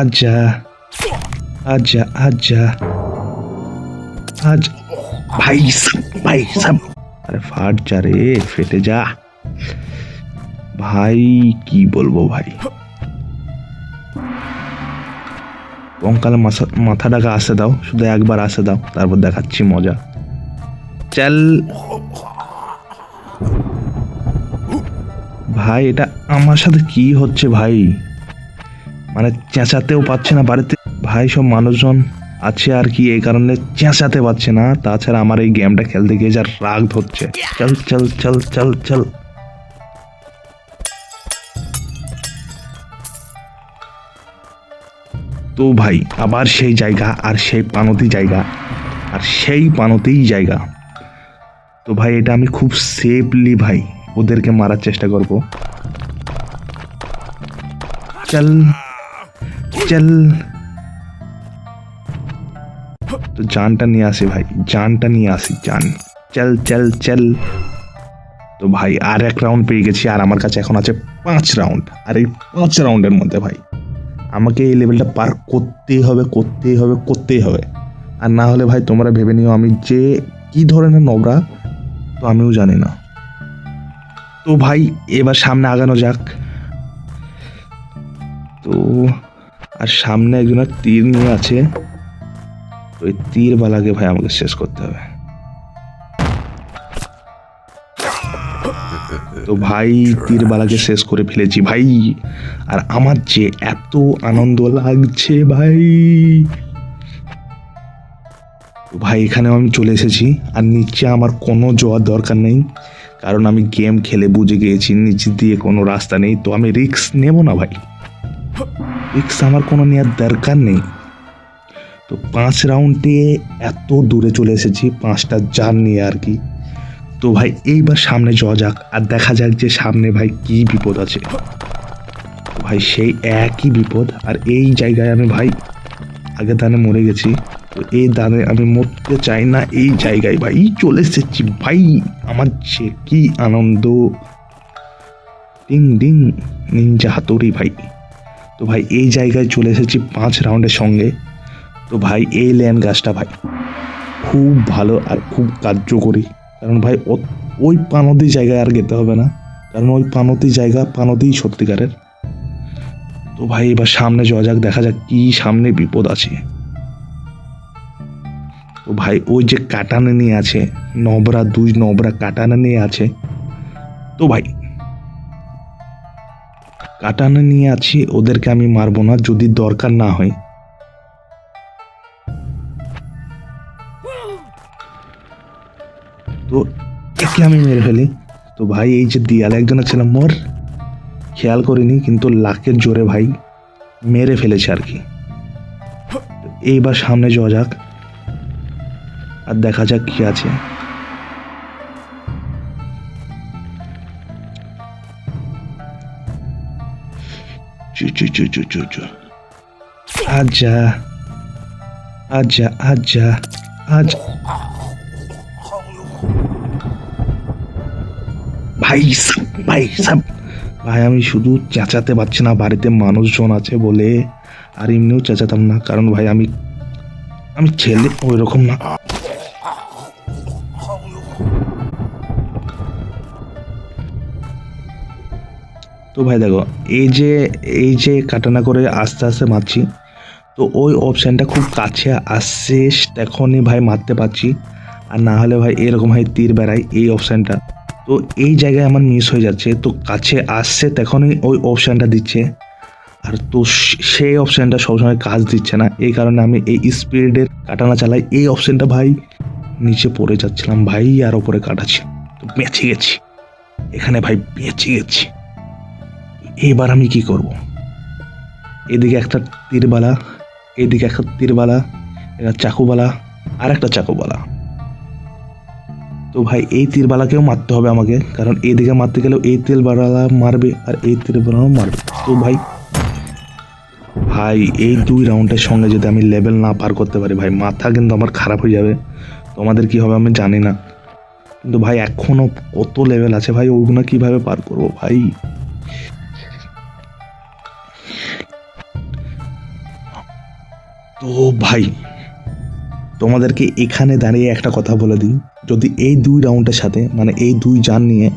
আজা আজা আজা আজ ভাই ভাই আরে ফাট যা রে, ফেটে যা। ভাই, কি বলব ভাই? কঙ্কালে মাথা, মাথাটাকে আসে দাও, শুধু একবার আসে দাও, তারপর দেখাচ্ছি মজা। চল। ভাই, এটা আমার সাথে কি হচ্ছে ভাই? মানে চেঁচাতেও পাচ্ছে না বাড়িতে। ভাই, সব মানুষজন আছে আর কি, এই কারণে চেঁচাতে পারছে না। তাছাড়া আমার এই গেমটা খেলতে গিয়ে যা রাগ ধরছে। চল চল চল চল চল। তো ভাই, আবার সেই জায়গা আর সেই পানতি জায়গা আর সেই পানতেই জায়গা। তো ভাই, এটা আমি খুব সেফলি ভাই, ওদেরকে মারার চেষ্টা করব। চল। চল। তো জানটা নিয়ে আসি ভাই, জানটা নিয়ে আসি, জান। চল চল চল। তো ভাই, আর এক রাউন্ড পেয়ে গেছি, আর আমার কাছে এখন আছে পাঁচ রাউন্ড আর এই পাঁচ রাউন্ডের মধ্যে ভাই, আমাকে এই লেভেলটা পার করতেই হবে করতেই হবে করতেই হবে। আর না হলে ভাই, তোমরা ভেবে নিও আমি যে কি ধরনের নবরা, তো আমিও জানি না। তো ভাই, এবার সামনে আগানো যাক। তো আর সামনে একজনের তীর নিয়ে আছে। ওই তীর বালাকে ভাই আমাকে শেষ করতে হবে। তো ভাই, তীর বালাকে শেষ করে ফেলেছি ভাই। আর আমার যে এত আনন্দ লাগছে ভাই। ভাই এখানে আমি চলে এসেছি। আর নিচে আমার কোনো যাওয়ার দরকার নেই। কারণ আমি গেম খেলে বুঝে গিয়েছি, নিচে দিয়ে কোনো রাস্তা নেই। তো আমি রিস্ক নেব না ভাই। রিক্স আমার কোনো নেওয়ার দরকার নেই। তো পাঁচ রাউন্ডে এত দূরে চলে এসেছি, পাঁচটা জার নিয়ে আর কি। তো ভাই, এইবার সামনে যাওয়া যাক, আর দেখা যাক যে সামনে ভাই কি বিপদ আছে। ভাই, সেই একই বিপদ, আর এই জায়গায় আমি ভাই, আগে দানে মরে গেছি। তো এই দানে আমি মরতে চাই না, এই জায়গায় ভাই চলে এসেছি। ভাই, আমার যে কি আনন্দ। ডিং ডিং, নিনজা হাতুড়ি ভাই। তো ভাই, এই জায়গায় চলে এসেছি পাঁচ রাউন্ডের সঙ্গে। তো ভাই, এই ল্যান্ড গাছটা ভাই, খুব ভালো আর খুব কার্যকরী। কারণ ভাই ওই পানতি জায়গায় আর যেতে হবে না। কারণ ওই পানতি জায়গা পানতেই সত্যিকারের। তো ভাই, এবার সামনে যাওয়া যাক, দেখা যাক কি সামনে বিপদ আছে। তো ভাই, ওই যে কাটানে নিয়ে আছে, নবরা দুই নবরা কাটানে নিয়ে আছে। তো ভাই কাটানে নিয়ে আছি, ওদেরকে আমি মারবো না যদি দরকার না হয়। তো একে আমি মেরে ফেলি। তো ভাই, এই যে দিয়ালে একজনের ছিলাম মোর। খেয়াল করিনি, কিন্তু লাকের জোরে ভাই মেরে ফেলেছে আর কি। এইবার সামনে যাওয়া যাক, আর দেখা যাক কি আছে। আচ্ছা আচ্ছা আচ্ছা আচ্ছা ভাই সাব ভাই সাব ভাই আমি শুধু চেঁচাতে পারছি না বাড়িতে মানুষজন আছে বলে। আর এমনিও চেঁচাতাম না কারণ ভাই আমি আমি ছেলে ওই রকম না। তো ভাই দেখো, এই যে এই যে কাটানা করে আস্তে আস্তে মারছি, তো ওই অপশানটা খুব কাছে আসছে তখনই ভাই মারতে পারছি। আর না হলে ভাই এরকম ভাই তীর বেড়ায় এই অপশানটা তো এই জায়গায় আমার মিস হয়ে যাচ্ছে, তো কাছে আসছে তখনই ওই অপশানটা দিচ্ছে। আর তো সেই অপশানটা সবসময় কাজ দিচ্ছে না, এই কারণে আমি এই স্পিডের কাটানা চালাই, এই অপশানটা ভাই নিচে পড়ে যাচ্ছিলাম ভাই, আর ওপরে কাটাচ্ছি। তো বেঁচে গেছি। এখানে ভাই বেঁচে গেছি। এবার আমি কি করব? এদিকে একটা তীরবালা, এদিকে একটা তীরবালা, একটা চাকুবালা আর একটা চাকুবালা। তো ভাই, এই তীরবালাকেও মারতে হবে আমাকে, কারণ এদিকে মারতে গেলেও এই তীরবালা মারবে আর এই তীরবালাও মারবে। তো ভাই ভাই, এই দুই রাউন্ডের সঙ্গে যদি আমি লেভেল না পার করতে পারি, ভাই, মাথা কিন্তু আমার খারাপ হয়ে যাবে। তোমাদের কি হবে আমি জানি না। কিন্তু ভাই এখনও কত লেভেল আছে ভাই, ওগুলো কীভাবে পার করব ভাই? তো ভাই, তোমাদেরকে এখানে দাঁড়িয়ে একটা কথা বলে দিই। যদি এই দুই রাউন্ডের সাথে মানে এই দুই জান নিয়ে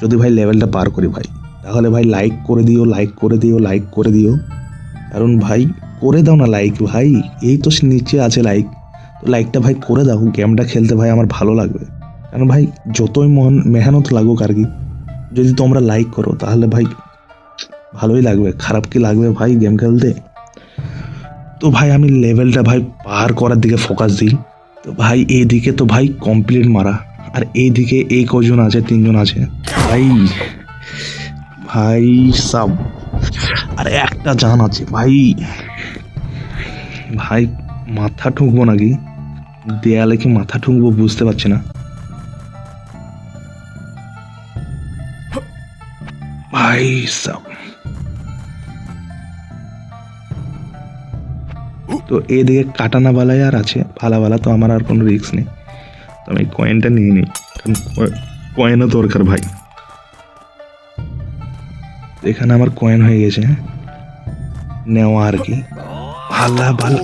যদি ভাই লেভেলটা পার করি ভাই, তাহলে ভাই লাইক করে দিও লাইক করে দিও লাইক করে দিও। কারণ ভাই, করে দাও না লাইক ভাই, এই তো নিচে আছে লাইক তো লাইকটা ভাই করে দাও গেমটা খেলতে ভাই আমার ভালো লাগবে। কারণ ভাই, যতই মন, মেহনত লাগুক আর কি, যদি তোমরা লাইক করো, তাহলে ভাই ভালোই লাগবে, খারাপ কি লাগবে ভাই গেম খেলতে? তো ভাই, আমি লেভেলটা ভাই পার করার দিকে ফোকাস দিই। তো ভাই এইদিকে তো ভাই কমপ্লিট মারা। আর এইদিকে এই কজন আছে, তিনজন আছে। ভাই ভাই সব। আর একটা জান আছে, ভাই। ভাই, মাথা ঠুকবো নাকি? দেয়ালে কি মাথা ঠুকবো বুঝতে পারছি না। ভাই সব। তো এদিকে কাটানা বালাই আর আছে, ভালাবালা, তো আমার আর কোনো রিস্ক নেই। তো আমি কয়েনটা নিয়ে নিই, কারণ কয়েনও দরকার ভাই। এখানে আমার কয়েন হয়ে গেছে নেওয়া আর কি। ভালা ভালো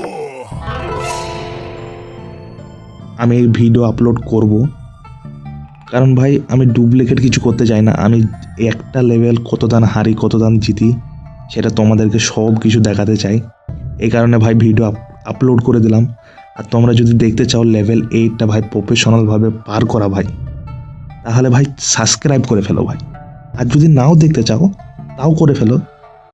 আমি এই ভিডিও আপলোড করব। কারণ ভাই, আমি ডুপ্লিকেট কিছু করতে চাই না। আমি একটা লেভেল কত দান হারি, কত দান জিতি, সেটা তোমাদেরকে সব কিছু দেখাতে চাই। এই কারণে ভাই ভিডিও আপলোড করে দিলাম। আর তোমরা যদি দেখতে চাও লেভেল এইটটা ভাই প্রফেশনালভাবে পার করা ভাই, তাহলে ভাই সাবস্ক্রাইব করে ফেলো ভাই। আর যদি নাও দেখতে চাও, তাও করে ফেলো।